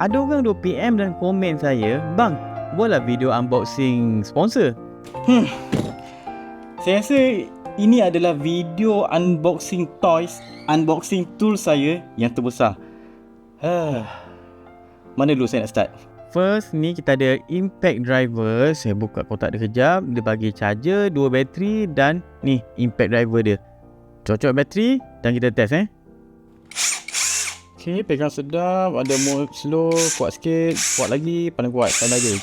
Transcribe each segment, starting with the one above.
ada orang duk PM dan komen saya, "Bang, buatlah video unboxing sponsor." Saya rasa ini adalah video unboxing toys, unboxing tool saya yang terbesar. Ha. Mana dulu saya nak start? First ni kita ada impact driver. Saya buka kotak dia kejap. Dia bagi charger, dua bateri dan ni impact driver dia. Cocok bateri dan kita test eh. Okay, pegang sedap. Ada mode slow, kuat sikit, kuat lagi, paling kuat. Paling lagi.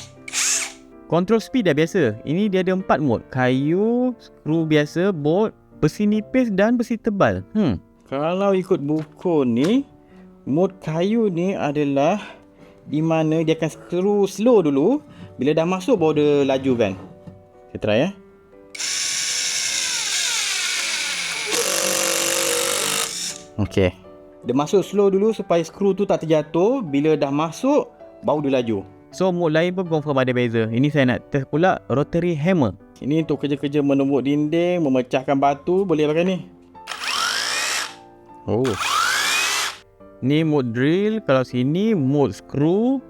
Control speed dah biasa. Ini dia ada empat mode. Kayu, skru biasa, bolt, besi nipis dan besi tebal. Hmm. Kalau ikut buku ni, mode kayu ni adalah di mana dia akan skru slow dulu. Bila dah masuk baru dia laju kan. Kita try eh. Okay. Dia masuk slow dulu supaya skru tu tak terjatuh. Bila dah masuk, baru dia laju. So mode lain pun confirm ada beza. Ini saya nak test pula rotary hammer. Ini untuk kerja-kerja menumbuk dinding, memecahkan batu, boleh pakai ni. Oh. Ni mode drill, kalau sini mode screw.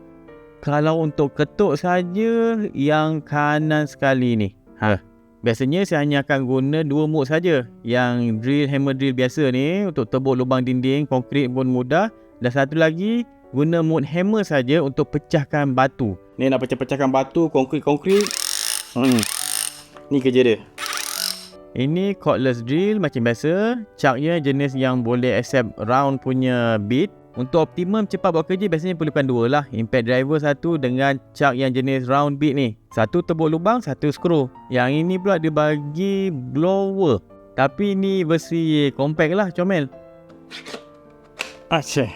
Kalau untuk ketuk saja yang kanan sekali ni. Ha. Biasanya saya hanya akan guna dua mode saja. Yang drill hammer drill biasa ni untuk tebuk lubang dinding, konkrit pun mudah. Dan satu lagi guna mode hammer saja untuk pecahkan batu. Ni nak pecah-pecahkan batu, konkrit-konkrit. Hmm. Ni kerja dia. Ini cordless drill macam biasa. Chucknya jenis yang boleh accept round punya bit. Untuk optimum cepat buat kerja biasanya perlukan dua lah. Impact driver satu dengan chuck yang jenis round bit ni. Satu tebuk lubang, satu skru. Yang ini pula dia bagi blower. Tapi ni versi compact lah comel. Aceh.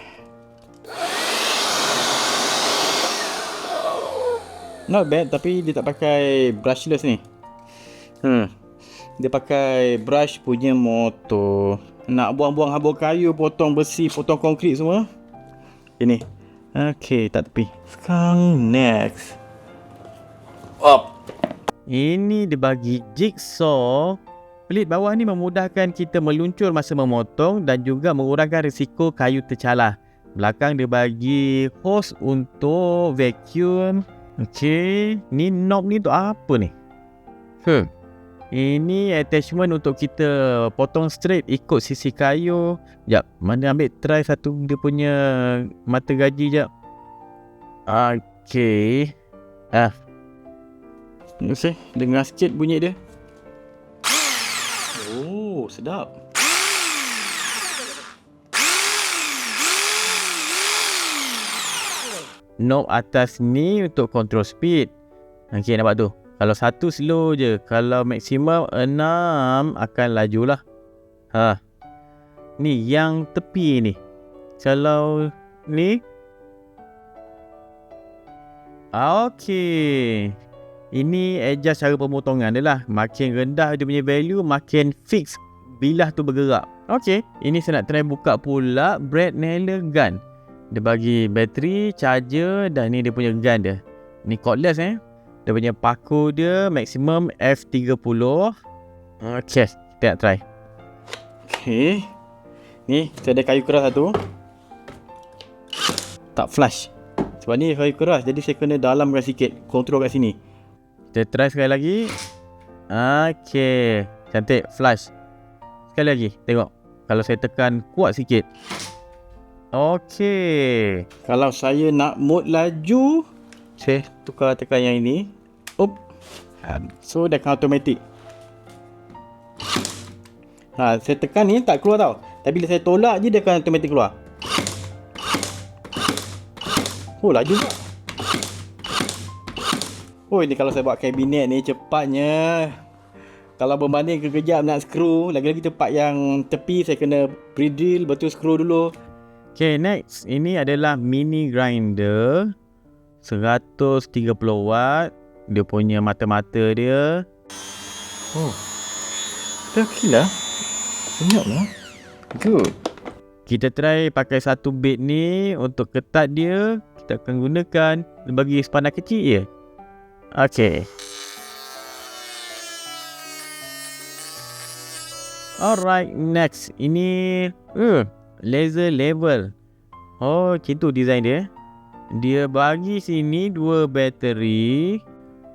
Not bad tapi dia tak pakai brushless ni. Hmm. Dia pakai brush punya motor. Nak buang-buang habur kayu, potong besi, potong konkrit semua. Ini. Okay, tak tepi. Sekarang next. Up. Ini dia bagi jigsaw. Pelit bawah ni memudahkan kita meluncur masa memotong dan juga mengurangkan risiko kayu tercalar. Belakang dia bagi hose untuk vacuum. Okey, ni knob ni untuk apa ni? Hmm. Ini attachment untuk kita potong straight ikut sisi kayu. Jap, mana ambil try satu dia punya mata gaji jap. Okey. Ah, Okey, dengar sikit bunyi dia. Oh, sedap. knob atas ni untuk control speed. Okey, nampak tu. Kalau satu slow je. Kalau maksimum enam akan lajulah. Ha. Ni yang tepi ni. Kalau ni. Okey. Ini adjust cara pemotongan dia lah. Makin rendah dia punya value, makin fix bilah tu bergerak. Okey. Ini saya nak try buka pula Brad Nailer Gun. Dia bagi bateri, charger dan ni dia punya gun dia. Ni cordless eh. Dia punya paku dia maksimum F30. Okay, kita nak try. Okey. Ni, saya ada kayu keras satu. Tak flush. Sebab ni kayu keras, jadi saya kena dalamkan sikit. Kontrol kat sini. Kita try sekali lagi. Okay, cantik. Flush. Sekali lagi, tengok. Kalau saya tekan kuat sikit. Okay. Kalau saya nak mode laju, saya tukar tekan yang ini. Up. So, dia akan automatic. Ha, saya tekan ni tak keluar tau. Tapi bila saya tolak je, dia akan automatic keluar. Oh, laju tak? Oh, ini kalau saya buat kabinet ni cepatnya. Kalau berbanding kekejap nak skru, lagi-lagi tempat yang tepi saya kena pre-drill, betul skru dulu. Okay, next. Ini adalah mini grinder. 130 watt. Dia punya mata-mata dia. Oh. Dah okey lah. Senyap lah. Good. Kita try pakai satu bit ni untuk ketat dia. Kita akan gunakan bagi spana kecil je. Okay. Alright, next. Ini uh, laser level. Oh, macam tu design dia. Dia bagi sini dua bateri.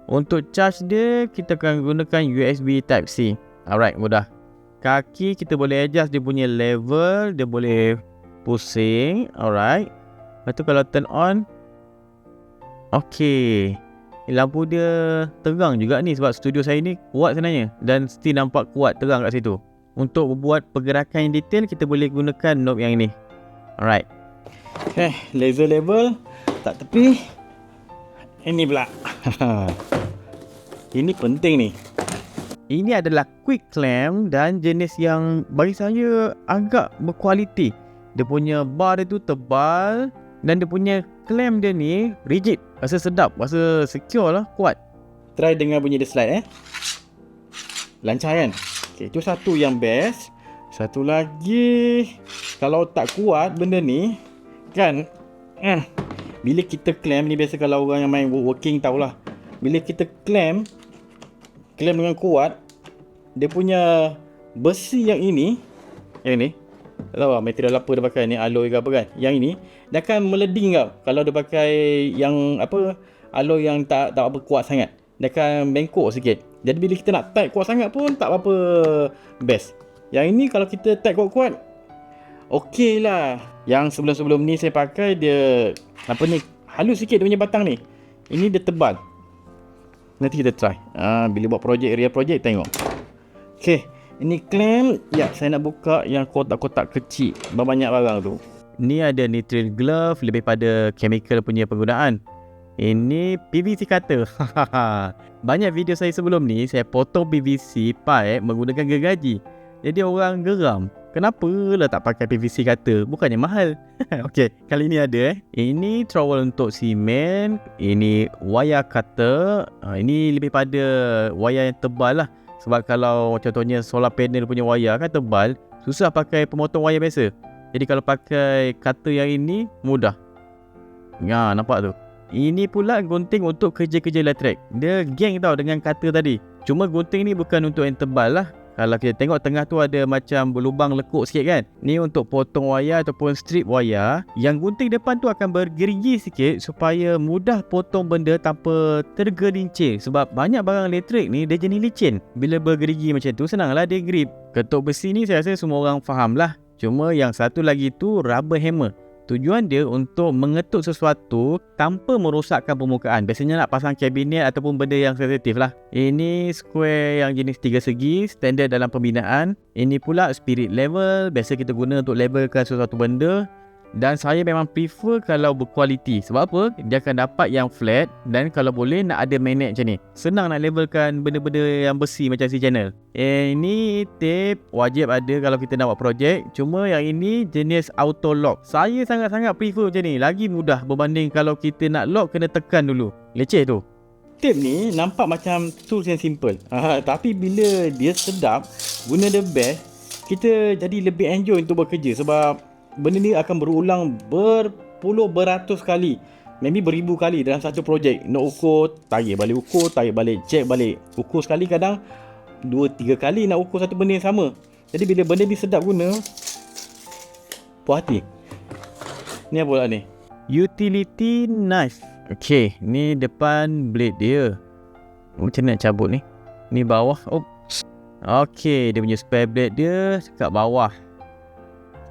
Untuk charge dia, kita akan gunakan USB Type-C. Alright, mudah. Kaki kita boleh adjust dia punya level. Dia boleh pusing. Alright. Lepas tu kalau turn on. Okay. Lampu dia terang juga ni sebab studio saya ni kuat sebenarnya. Dan still nampak kuat terang kat situ. Untuk buat pergerakan yang detail, kita boleh gunakan knob yang ini. Alright. Okay, laser level tak tepi. Ini pula. Ini penting ni. Ini adalah quick clamp dan jenis yang bagi saya agak berkualiti. Dia punya bar dia tu tebal dan dia punya clamp dia ni rigid. Rasa sedap, rasa secure lah, kuat. Try dengan bunyi dia slide eh. Lancar kan? Okay, itu satu yang best. Satu lagi, kalau tak kuat benda ni, kan? Eh, bila kita clamp ni biasa kalau orang yang main working tahulah. Bila kita clamp, clamp dengan kuat, dia punya besi yang ini, yang ni, tak tahu lah material apa dia pakai ni, alloy ke apa kan. Yang ini, dia akan meleding tau. Kalau dia pakai yang apa, alloy yang tak tak apa kuat sangat. Dia akan bengkok sikit. Jadi bila kita nak tight kuat sangat pun tak apa best. Yang ini kalau kita tight kuat-kuat, okey lah. Yang sebelum-sebelum ni saya pakai dia, apa ni, halus sikit dia punya batang ni. Ini dia tebal. Nanti kita try. Ah, bila buat projek, real projek, tengok. Okay. Ini clamp. Ya, saya nak buka yang kotak-kotak kecil. Banyak barang tu. Ni ada nitrile glove lebih pada chemical punya penggunaan. Ini PVC cutter. Banyak video saya sebelum ni saya potong PVC pipe menggunakan gergaji. Jadi orang geram. Kenapa lah tak pakai PVC cutter? Bukannya mahal. Okey, kali ni ada eh. Ini trowel untuk simen. Ini wire cutter. Ha, ini lebih pada wire yang tebal lah. Sebab kalau contohnya solar panel punya wire kan tebal. Susah pakai pemotong wire biasa. Jadi kalau pakai cutter yang ini, mudah. Ya, nampak tu. Ini pula gunting untuk kerja-kerja elektrik. Dia geng tau dengan cutter tadi. Cuma gunting ni bukan untuk yang tebal lah. Kalau kita tengok tengah tu ada macam berlubang lekuk sikit kan. Ni untuk potong wayar ataupun strip wayar. Yang gunting depan tu akan bergerigi sikit supaya mudah potong benda tanpa tergelincir. Sebab banyak barang elektrik ni dia jenis licin. Bila bergerigi macam tu senanglah dia grip. Ketuk besi ni saya rasa semua orang faham lah. Cuma yang satu lagi tu rubber hammer. Tujuan dia untuk mengetuk sesuatu tanpa merosakkan permukaan. Biasanya nak pasang kabinet ataupun benda yang sensitif lah. Ini square yang jenis tiga segi, standard dalam pembinaan. Ini pula spirit level, biasa kita guna untuk levelkan sesuatu benda. Dan saya memang prefer kalau berkualiti. Sebab apa? Dia akan dapat yang flat Dan kalau boleh nak ada magnet macam ni. Senang nak levelkan benda-benda yang besi macam si channel. Eh, Ini tape wajib ada kalau kita nak buat projek Cuma yang ini jenis auto lock. Saya sangat-sangat prefer macam ni. Lagi mudah berbanding kalau kita nak lock kena tekan dulu. Leceh tu. Tape ni nampak macam tools yang simple. Tapi bila dia sedap Guna the best Kita jadi lebih enjoy untuk bekerja. Sebab benda ni akan berulang berpuluh beratus kali. Maybe beribu kali dalam satu projek. Nak ukur tarik balik ukur tarik balik check balik. Ukur sekali kadang dua tiga kali nak ukur satu benda yang sama. Jadi bila benda ni sedap guna puas hati. Ni apa pula ni? Utility knife. Okay, ni depan blade dia. Macam mana nak cabut ni? Ni bawah. Oh. Okay, dia punya spare blade dia Dekat bawah.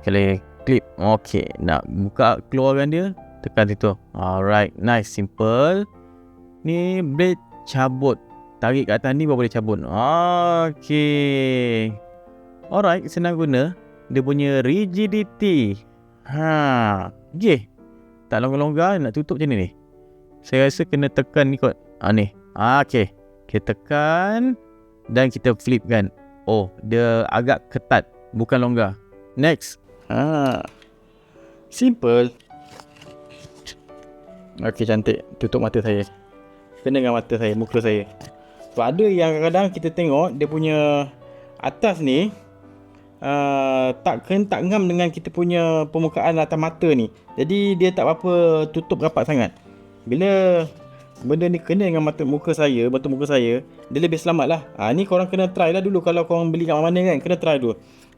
Kalau clip. Okay Nak buka keluarkan dia Tekan situ. Alright Nice Simple. Ni blade cabut. Tarik kat atas ni baru boleh cabut. Okay. Alright Senang guna. Dia punya rigidity. Ha Okay Tak longgar-longgar Nak tutup macam ni ni. Saya rasa kena tekan ni kot. Ah ni. Okay. Kita tekan Dan kita flip kan. Oh Dia agak ketat. Bukan longgar. Next Ha. Simple. Okey cantik. Tutup mata saya. Kena dengan mata saya, muka saya. Sebab ada yang kadang-kadang kita tengok dia punya atas ni uh, tak kena tak ngam dengan kita punya permukaan atas mata ni. Jadi dia tak apa tutup rapat sangat. Bila benda ni kena dengan mata muka saya, mata muka saya, dia lebih selamat lah. Ha, ni korang kena try lah dulu kalau korang beli kat mana-mana kan. Kena try dulu.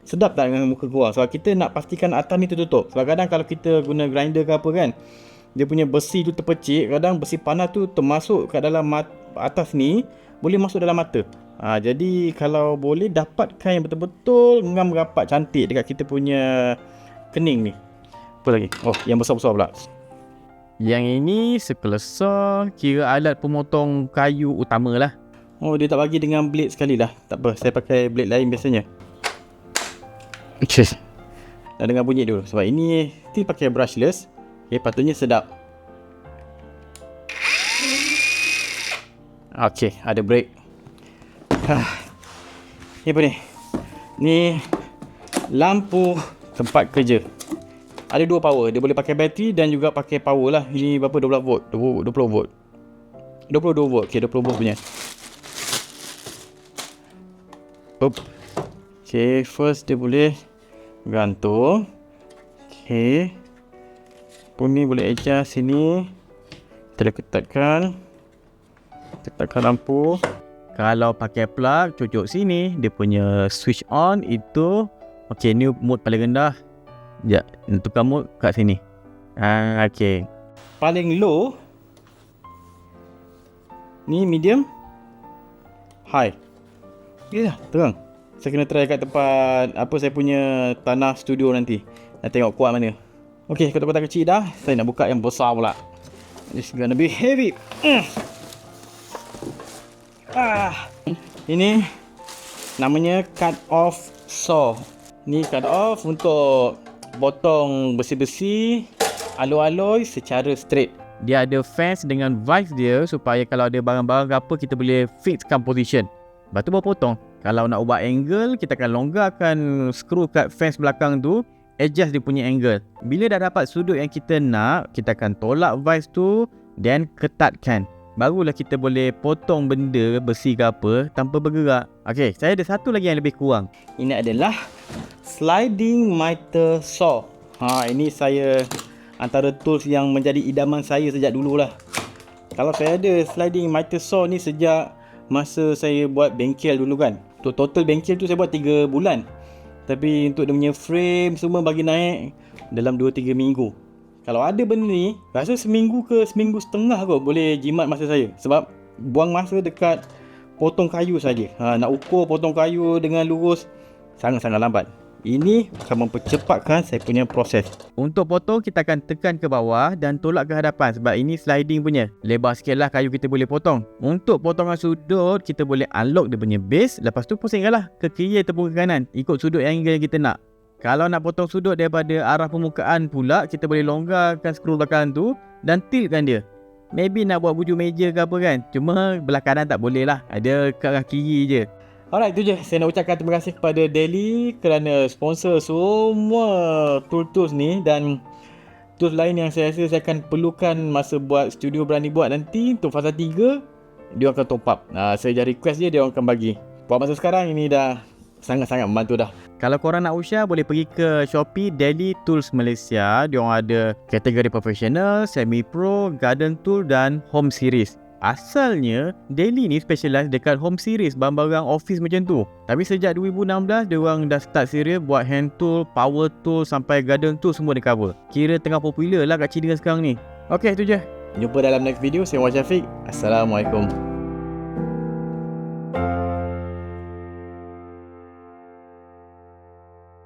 Sedap tak dengan muka korang Sebab kita nak pastikan atas ni tertutup Sebab kadang kalau kita guna grinder ke apa kan dia punya besi tu terpecik, kadang besi panas tu termasuk kat dalam mat, atas ni, boleh masuk dalam mata. Ha, jadi kalau boleh dapatkan yang betul-betul ngam rapat cantik dekat kita punya kening ni. Apa lagi? Oh, yang besar-besar pula. Yang ini sekelesar kira alat pemotong kayu utama lah. Oh, dia tak bagi dengan blade sekali lah. Tak apa, saya pakai blade lain biasanya. Okay. Dah dengar bunyi dulu sebab ini still pakai brushless. Okay, patutnya sedap. Okay, ada break. Hah. Ni apa ni? Ni lampu tempat kerja. Ada dua power. Dia boleh pakai bateri dan juga pakai power lah. Ini berapa? 12 volt. 20, 20 volt. 22 volt. Okay, 20 volt punya. Up. Okay, first dia boleh gantung. Okay. Pun ni boleh adjust sini. Kita ketatkan. Ketatkan lampu. Kalau pakai plug cucuk sini dia punya switch on itu okey ni mode paling rendah. Ya, tukar mode kat sini. Ah okey. Paling low. Ni medium. High. Ya, yeah, terang. Saya kena try kat tempat apa saya punya tanah studio nanti. Nak tengok kuat mana. Okey, kotak-kotak kecil dah. Saya nak buka yang besar pula. This gonna be heavy. Mm. Ah. Ini namanya cut off saw. Ni cut off untuk potong besi-besi aloi-aloi secara straight. Dia ada fence dengan vice dia supaya kalau ada barang-barang apa kita boleh fixkan position. Lepas tu baru potong. Kalau nak ubah angle, kita akan longgarkan skru kat fence belakang tu, adjust dia punya angle. Bila dah dapat sudut yang kita nak, kita akan tolak vice tu dan ketatkan. Barulah kita boleh potong benda besi ke apa tanpa bergerak. Okey, saya ada satu lagi yang lebih kurang. Ini adalah sliding miter saw. Ha, ini saya antara tools yang menjadi idaman saya sejak dululah. Kalau saya ada sliding miter saw ni sejak masa saya buat bengkel dulu kan. Total bengkel tu saya buat 3 bulan. Tapi untuk dia punya frame semua bagi naik dalam 2-3 minggu. Kalau ada benda ni, rasa seminggu ke seminggu setengah kot boleh jimat masa saya. Sebab buang masa dekat potong kayu saja. Ha, nak ukur potong kayu dengan lurus sangat-sangat lambat. Ini akan mempercepatkan saya punya proses. Untuk potong kita akan tekan ke bawah dan tolak ke hadapan sebab ini sliding punya. Lebar sikit lah kayu kita boleh potong. Untuk potongan sudut kita boleh unlock dia punya base lepas tu pusingkan lah ke kiri ataupun ke kanan ikut sudut angle yang kita nak. Kalau nak potong sudut daripada arah permukaan pula kita boleh longgarkan skru belakang tu dan tiltkan dia. Maybe nak buat bujur meja ke apa kan. Cuma belah kanan tak boleh lah. Ada ke arah kiri je. Alright, itu je. Saya nak ucapkan terima kasih kepada Daily kerana sponsor semua tools-tools ni dan tools lain yang saya rasa saya akan perlukan masa buat studio berani buat nanti untuk fasa 3 dia akan top up. Uh, saya jadi request je dia akan bagi. Buat masa sekarang ini dah sangat-sangat membantu dah. Kalau korang nak usia boleh pergi ke Shopee Daily Tools Malaysia. Dia ada kategori professional, semi pro, garden tool dan home series. Asalnya, Daily ni specialize dekat home series barang-barang office macam tu. Tapi sejak 2016, dia orang dah start serius buat hand tool, power tool sampai garden tool semua dia cover. Kira tengah popular lah kat China sekarang ni. Okay, itu je. Jumpa dalam next video. Saya Wan Syafiq. Assalamualaikum.